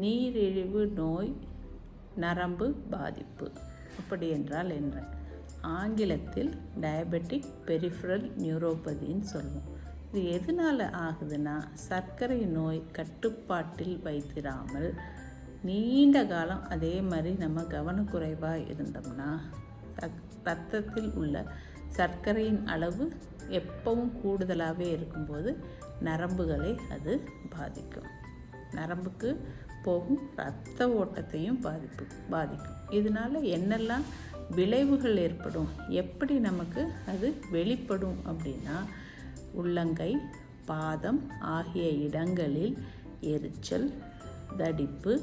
நீரிழிவு நோய் நரம்பு பாதிப்பு. அப்படி என்றால் என்ன? ஆங்கிலத்தில் டயபெட்டிக் பெரிஃபரல் நியூரோபதின்னு சொல்லுவோம். இது எதனால் ஆகுதுன்னா சர்க்கரை நோய் கட்டுப்பாட்டில் வைத்திராமல் நீண்ட காலம் அதே மாதிரி நம்ம கவனக்குறைவாக இருந்தோம்னா ரத்தத்தில் உள்ள சர்க்கரையின் அளவு எப்பவும் கூடுதலாகவே இருக்கும்போது நரம்புகளை அது பாதிக்கும். நரம்புக்கு போகும் ரத்த ஓட்டத்தையும் பாதிப்பு பாதிக்கும். இதனால் என்னெல்லாம் விளைவுகள் ஏற்படும் எப்படி நமக்கு அது வெளிப்படும் அப்படின்னா உள்ளங்கை பாதம் ஆகிய இடங்களில் எரிச்சல் தடிப்பு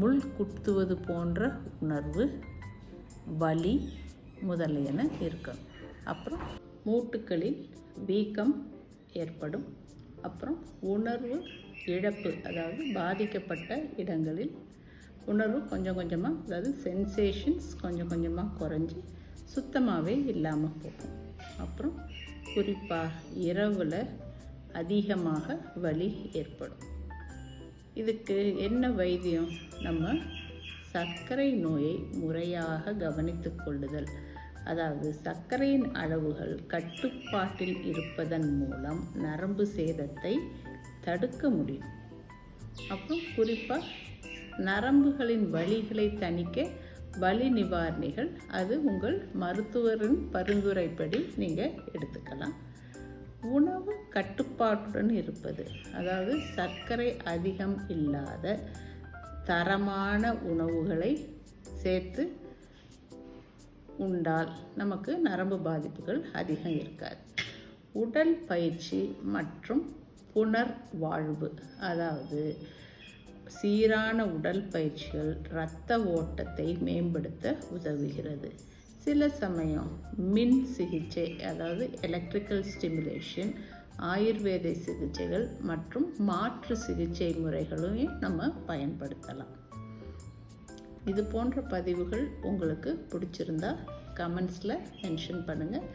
முள் குத்துவது போன்ற உணர்வு வலி முதலியன இருக்கும். அப்புறம் மூட்டுக்களில் வீக்கம் ஏற்படும். அப்புறம் உணர்வு இழப்பு அதாவது பாதிக்கப்பட்ட இடங்களில் உணர்வு கொஞ்சம் கொஞ்சமாக அதாவது சென்சேஷன்ஸ் கொஞ்சம் கொஞ்சமாக குறைஞ்சி சுத்தமாகவே இல்லாமல் போகும். அப்புறம் குறிப்பாக இரவில் அதிகமாக வலி ஏற்படும். இதுக்கு என்ன வைத்தியம்? நம்ம சர்க்கரை நோயை முறையாக கவனித்துக் கொள்ளுதல். அதாவது சர்க்கரையின் அளவுகள் கட்டுப்பாட்டில் இருப்பதன் மூலம் நரம்பு சேதத்தை தடுக்க முடியும். அப்புறம் குறிப்பாக நரம்புகளின் வழிகளை தணிக்க வலி நிவாரணிகள் அது உங்கள் மருத்துவரின் பரிந்துரைப்படி நீங்கள் எடுத்துக்கலாம். உணவு கட்டுப்பாட்டுடன் இருப்பது அதாவது சர்க்கரை அதிகம் இல்லாத தரமான உணவுகளை சேர்த்து உண்டால் நமக்கு நரம்பு பாதிப்புகள் அதிகம் இருக்காது. உடல் பயிற்சி மற்றும் புனர் வாழ்வு அதாவது சீரான உடல் பயிற்சிகள் இரத்த ஓட்டத்தை மேம்படுத்த உதவுகிறது. சில சமயம் மின் சிகிச்சை அதாவது எலக்ட்ரிக்கல் ஸ்டிமுலேஷன் ஆயுர்வேத சிகிச்சைகள் மற்றும் மாற்று சிகிச்சை முறைகளையும் நம்ம பயன்படுத்தலாம். இது போன்ற பதிவுகள் உங்களுக்கு பிடிச்சிருந்தா கமெண்ட்ஸில் மென்ஷன் பண்ணுங்கள்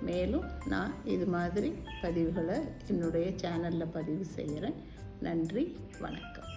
மேலும் நான் இது மாதிரி பதிவுகளை என்னுடைய சேனலில் பதிவு செய்கிறேன். நன்றி வணக்கம்.